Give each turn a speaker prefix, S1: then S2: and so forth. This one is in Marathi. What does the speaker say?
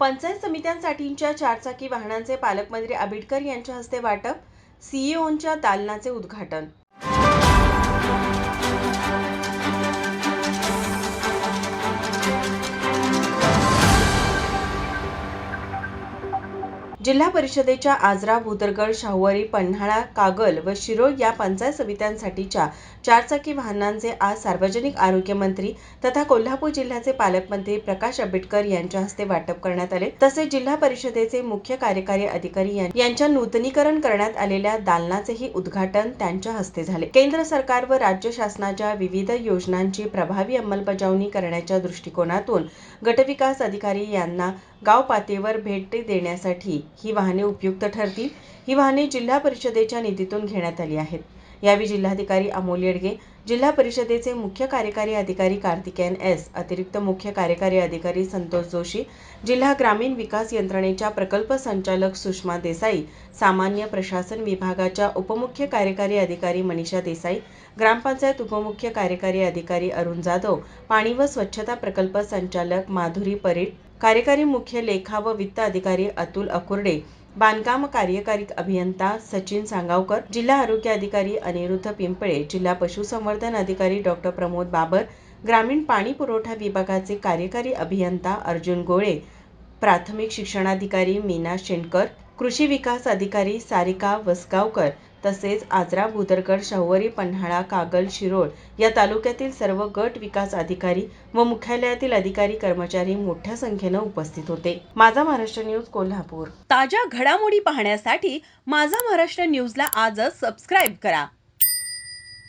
S1: पंचायत समित्यांसाठीच्या चारचाकी वाहनांचे पालकमंत्री आबिटकर यांच्या हस्ते वाटप सीईओंच्या दालनाचे उद्घाटन. जिल्हा परिषदेच्या आजरा भुदरगड शाहूवारी पन्हाळा कागल व शिरोळ या पंचायत समित्यांसाठीच्या चारचाकी वाहनांचे आज सार्वजनिक आरोग्य मंत्री तथा कोल्हापूर जिल्ह्याचे पालकमंत्री प्रकाश आंबेडकर यांच्या हस्ते वाटप करण्यात आले. तसेच जिल्हा परिषदेचे मुख्य कार्यकारी अधिकारी यांच्या नूतनीकरण करण्यात आलेल्या दालनाचेही उद्घाटन त्यांच्या हस्ते झाले. केंद्र सरकार व राज्य शासनाच्या विविध योजनांची प्रभावी अंमलबजावणी करण्याच्या दृष्टिकोनातून गटविकास अधिकारी यांना गाव पातळीवर भेट देण्यासाठी ही वाहने उपयुक्त ठरतील. ही वाहने जिल्हा परिषदेच्या निधीतून घेण्यात आली आहेत. यावेळी जिल्हाधिकारी अमोल येडगे जिल्हा परिषदेचे मुख्य कार्यकारी अधिकारी कार्तिकेयन एस अतिरिक्त मुख्य कार्यकारी अधिकारी संतोष जोशी जिल्हा ग्रामीण विकास यंत्रणेच्या प्रकल्प संचालक सुषमा देसाई सामान्य प्रशासन विभागाच्या उपमुख्य कार्यकारी अधिकारी मनीषा देसाई ग्रामपंचायत उपमुख्य कार्यकारी अधिकारी अरुण जाधव पाणी व स्वच्छता प्रकल्प संचालक माधुरी परीट कार्यकारी मुख्य लेखा व वित्त अधिकारी अतुल अकुर्डे बांधकाम कार्यकारी अभियंता सचिन सांगावकर जिल्हा आरोग्य अधिकारी अनिरुद्ध पिंपळे जिल्हा पशुसंवर्धन अधिकारी डॉक्टर प्रमोद बाबर ग्रामीण पाणी पुरवठा विभागाचे कार्यकारी अभियंता अर्जुन गोळे प्राथमिक शिक्षणाधिकारी मीना शेणकर कृषी विकास अधिकारी सारिका वसगावकर तसेच आजरा भुदरगड शाहुवारी पन्हाळा कागल शिरोळ या तालुक्यातील सर्व गट विकास अधिकारी व मुख्यालयातील अधिकारी कर्मचारी मोठ्या संख्येनं उपस्थित होते. माझा महाराष्ट्र न्यूज कोल्हापूर. ताज्या घडामोडी पाहण्यासाठी माझा महाराष्ट्र न्यूजला आजच सबस्क्राईब करा.